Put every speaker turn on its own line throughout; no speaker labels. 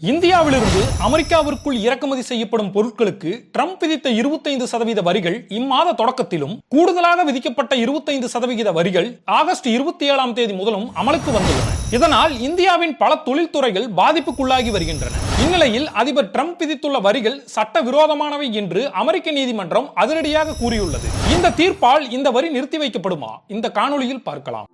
இந்தியாவிலிருந்து அமெரிக்காவிற்குள் இறக்குமதி செய்யப்படும் பொருட்களுக்கு ட்ரம்ப் விதித்த 25% சதவீத வரிகள் இம்மாத தொடக்கத்திலும் கூடுதலாக விதிக்கப்பட்ட 25% சதவிகித வரிகள் ஆகஸ்ட் இருபத்தி ஏழாம் தேதி முதலும் அமலுக்கு வந்துள்ளன. இதனால் இந்தியாவின் பல தொழில்துறைகள் பாதிப்புக்குள்ளாகி வருகின்றன. இந்நிலையில் அதிபர் ட்ரம்ப் விதித்துள்ள வரிகள் சட்ட விரோதமானவை என்று அமெரிக்க நீதிமன்றம் அதிரடியாக கூறியுள்ளது. இந்த தீர்ப்பால் இந்த வரி நிறுத்தி வைக்கப்படுமா? இந்த காணொளியில் பார்க்கலாம்.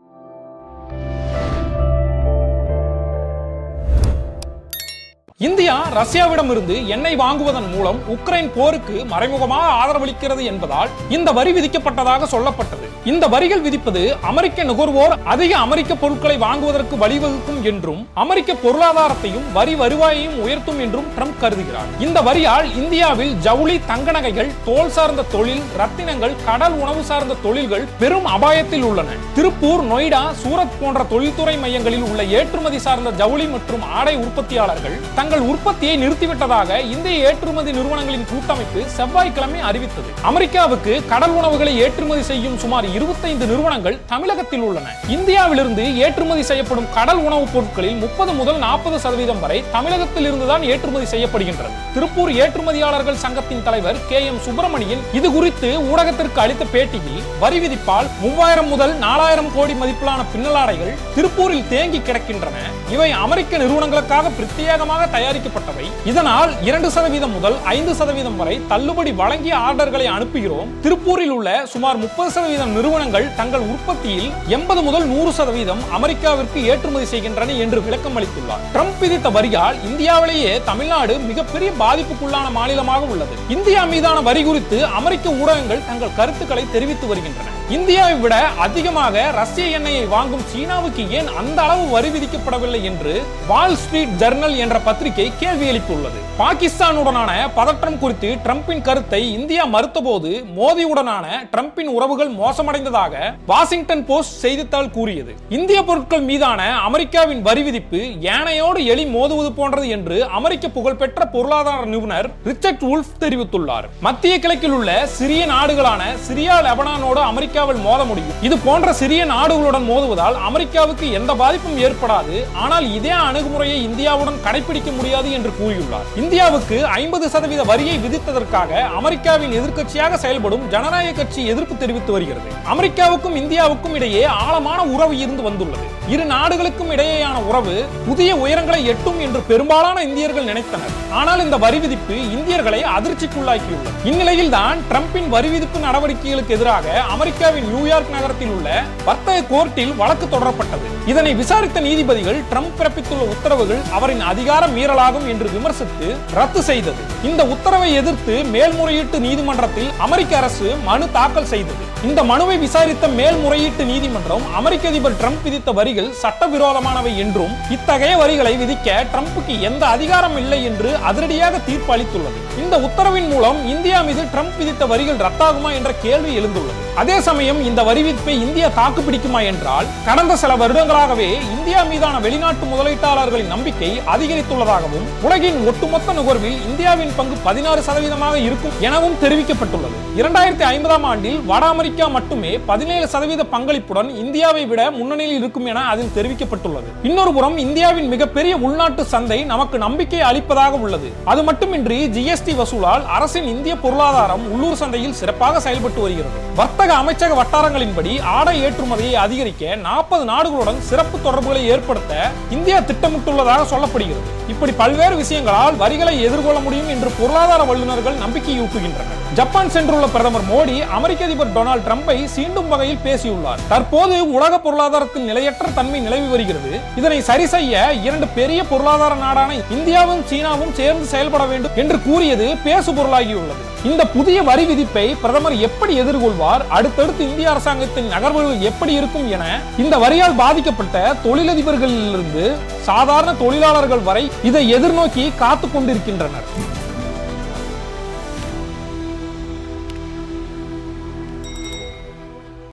இந்தியா ரஷ்யாவிடமிருந்து எண்ணெய் வாங்குவதன் மூலம் உக்ரைன் போருக்கு மறைமுகமாக ஆதரவளிக்கிறது என்பதால் இந்த வரி விதிக்கப்பட்டதாக சொல்லப்பட்டது. இந்த வரிகள் விதிப்பது அமெரிக்க நுகர்வோர் அதிக அமெரிக்க பொருட்களை வாங்குவதற்கு வழிவகுக்கும் என்றும் அமெரிக்க பொருளாதாரத்தையும் வரி வருவாயையும் உயர்த்தும் என்றும் ட்ரம்ப் கருதுகிறார். இந்த வரியால் இந்தியாவில் ஜவுளி தங்க நகைகள் தோல் சார்ந்த தொழில் ரத்தினங்கள் கடல் உணவு சார்ந்த தொழில்கள் பெரும் அபாயத்தில் உள்ளன. திருப்பூர் நொய்டா சூரத் போன்ற தொழில்துறை மையங்களில் உள்ள ஏற்றுமதி சார்ந்த ஜவுளி மற்றும் ஆடை உற்பத்தியாளர்கள் தங்கள் உற்பத்தியை நிறுத்திவிட்டதாக இந்திய ஏற்றுமதி நிறுவனங்களின் கூட்டமைப்பு செவ்வாய்க்கிழமை அறிவித்தது. அமெரிக்காவுக்கு கடல் உணவுகளை ஏற்றுமதி செய்யும் சுமார் 25 நிறுவனங்கள் தமிழகத்தில் உள்ளன. இந்தியாவிலிருந்து ஏற்றுமதி செய்யப்படும் கடல் உணவுப் பொருட்களில் முப்பது முதல் நாற்பது சதவீதம் வரை தமிழகத்தில் இருந்துதான் ஏற்றுமதி செய்யப்படுகின்றது. திருப்பூர் ஏற்றுமதியாளர்கள் சங்கத்தின் தலைவர் கே எம் சுப்பிரமணியன் இது குறித்து ஊடகத்திற்கு அளித்த பேட்டியில் வரி விதிப்பால் மூவாயிரம் முதல் நாலாயிரம் கோடி மதிப்பிலான பின்னலாடைகள் திருப்பூரில் தேங்கி கிடக்கின்றன. இவை அமெரிக்க நிறுவனங்களுக்காக பிரத்யேகமாக தயாரிக்கப்பட்டவை. இதனால் இரண்டு சதவீதம் முதல் ஐந்து சதவீதம் வரை தள்ளுபடி வழங்கிய ஆர்டர்களை அனுப்புகிறோம். திருப்பூரில் உள்ள சுமார் முப்பது சதவீதம் நிறுவனங்கள் தங்கள் உற்பத்தியில் எண்பது முதல் நூறு சதவீதம் அமெரிக்காவிற்கு ஏற்றுமதி செய்கின்றன என்று விளக்கம் அளித்துள்ளார். ட்ரம்ப் விதித்த வரியால் இந்தியாவிலேயே தமிழ்நாடு மிகப்பெரிய பாதிப்புக்குள்ளான மாநிலமாக உள்ளது. இந்தியா மீதான வரி குறித்து அமெரிக்க ஊடகங்கள் தங்கள் கருத்துக்களை தெரிவித்து வருகின்றன. இந்தியாவை விட அதிகமாக ரஷ்ய எண்ணெயை வாங்கும் சீனாவுக்கு ஏன் அந்த அளவு வரி விதிக்கப்படவில்லை என்று வால் ஸ்ட்ரீட் ஜர்னல் என்ற பத்திரிகை கேள்வி எழுப்பியுள்ளது. பாகிஸ்தானுடனான பதற்றம் குறித்து ட்ரம்பின் கருத்தை இந்தியா மறுத்தபோது மோடியுடனான ட்ரம்பின் உறவுகள் மோசமடைந்ததாக வாஷிங்டன் போஸ்ட் செய்தித்தாள் கூறியது. இந்திய பொருட்கள் மீதான அமெரிக்காவின் வரி விதிப்பு யானையோடு எலி மோதுவது போன்றது என்று அமெரிக்க புகழ்பெற்ற பொருளாதார நிபுணர் ரிச்சர்ட் உல்ஃப் தெரிவித்துள்ளார். மத்திய கிழக்கில் உள்ள சிறிய நாடுகளான சிரியா லெபனானோடு அமெரிக்காவில் மோத முடியும். இது போன்ற சிறிய நாடுகளுடன் மோதுவதால் அமெரிக்காவுக்கு எந்த பாதிப்பும் ஏற்படாது. ஆனால் இதே அணுகுமுறையை இந்தியாவுடன் கடைபிடிக்க முடியாது என்று கூறியுள்ளார். இந்தியாவுக்கு ஐம்பது சதவீத வரியை விதித்ததற்காக அமெரிக்காவின் எதிர்க்கட்சியாக செயல்படும் ஜனநாயக கட்சி எதிர்ப்பு தெரிவித்து வருகிறது. அமெரிக்காவுக்கும் இந்தியாவுக்கும் இடையே ஆழமான உறவு இருந்து வந்துள்ளது. இரு நாடுகளுக்கும் இடையேயான உறவு புதிய உயரங்களை எட்டும் என்று பெரும்பாலான இந்தியர்கள் நினைத்தனர். ஆனால் இந்த வரி விதிப்பு இந்தியர்களை அதிர்ச்சிக்குள்ளாக்கியுள்ளது. இந்நிலையில் தான் டிரம்பின் வரி விதிப்பு நடவடிக்கைகளுக்கு எதிராக அமெரிக்கா அமெரிக்காவின் நியூயார்க் நகரத்தில் உள்ள வர்த்தக கோர்ட்டில் வழக்கு தொடரப்பட்டது. இதனை விசாரித்த நீதிபதிகள் ட்ரம்ப் பிறப்பித்துள்ள உத்தரவுகள் அவரின் அதிகார மீறலாகும் என்று விமர்சித்து ரத்து செய்தது. இந்த உத்தரவை எதிர்த்து மேல்முறையீட்டு நீதிமன்றத்தில் அமெரிக்க அரசு மனு தாக்கல் செய்தது. இந்த மனுவை விசாரித்த மேல்முறையீட்டு நீதிமன்றம் அமெரிக்க அதிபர் ட்ரம்ப் விதித்த வரிகள் சட்டவிரோதமானவை என்றும் இத்தகைய வரிகளை விதிக்க ட்ரம்புக்கு எந்த அதிகாரம் இல்லை என்று அதிரடியாக தீர்ப்பு அளித்துள்ளது. இந்த உத்தரவின் மூலம் இந்தியா மீது ட்ரம்ப் விதித்த வரிகள் ரத்தாகுமா என்ற கேள்வி எழுந்துள்ளது. அதே சமயம் இந்த வரி இந்தியா தாக்குப்பிடிக்குமா என்றால் கடந்த சில வருடங்களாகவே இந்தியா மீதான வெளிநாட்டு முதலீட்டாளர்களின் நம்பிக்கை அதிகரித்துள்ளதாகவும் உலகின் ஒட்டுமொத்த நுகர்வில் இந்தியாவின் பங்கு பதினாறு சதவீதமாக இருக்கும் எனவும் தெரிவிக்கப்பட்டுள்ளது. இரண்டாயிரத்தி ஐம்பதாம் ஆண்டில் வட அமெரிக்கா மட்டுமே பதினேழு சதவீத பங்களிப்புடன் இந்தியாவை விட முன்னணியில் இருக்கும் என அதில் தெரிவிக்கப்பட்டுள்ளது. இன்னொரு புறம் இந்தியாவின் மிகப்பெரிய உள்நாட்டு சந்தை நமக்கு நம்பிக்கை அளிப்பதாக உள்ளது. அது மட்டுமின்றி ஜிஎஸ்டி வசூலால் அரசின் இந்திய பொருளாதாரம் உள்ளூர் சந்தையில் சிறப்பாக செயல்பட்டு வருகிறது. வர்த்தக அமைச்சர் அமைச்சக வட்டாரங்களின்படி ஆடை ஏற்றுமதியை அதிகரிக்க நாற்பது நாடுகளுடன் சிறப்பு தொடர்புகளை ஏற்படுத்த இந்தியா திட்டமிட்டுள்ளதாக சொல்லப்படுகிறது. இப்படி பல்வேறு விஷயங்களால் வரிகளை எதிர்கொள்ள முடியும் என்று பொருளாதார வல்லுநர்கள் நம்பிக்கையூட்டுகின்றனர். ஜப்பான் சென்றுள்ள பிரதமர் மோடி அமெரிக்க அதிபர் டொனால்டு டிரம்பை சீண்டும் வகையில் பேசியுள்ளார். தற்போது உலக பொருளாதாரத்தில் நிலையற்ற தன்மை நிலவி வருகிறது. இதனை சரி செய்ய இரண்டு பெரிய பொருளாதார நாடான இந்தியாவும் சீனாவும் சேர்ந்து செயல்பட வேண்டும் என்று கூறியது பேசு பொருளாகியுள்ளது இந்த புதிய வரி விதிப்பை பிரதமர் எப்படி எதிர்கொள்வார்? அடுத்தது அடுத்து இந்திய அரசாங்கத்தின் நகர்வுகள் எப்படி இருக்கும் என இந்த வரியால் பாதிக்கப்பட்ட தொழிலதிபர்களிலிருந்து சாதாரண தொழிலாளர்கள் வரை இதை எதிர்நோக்கி காத்துக் கொண்டிருக்கின்றனர்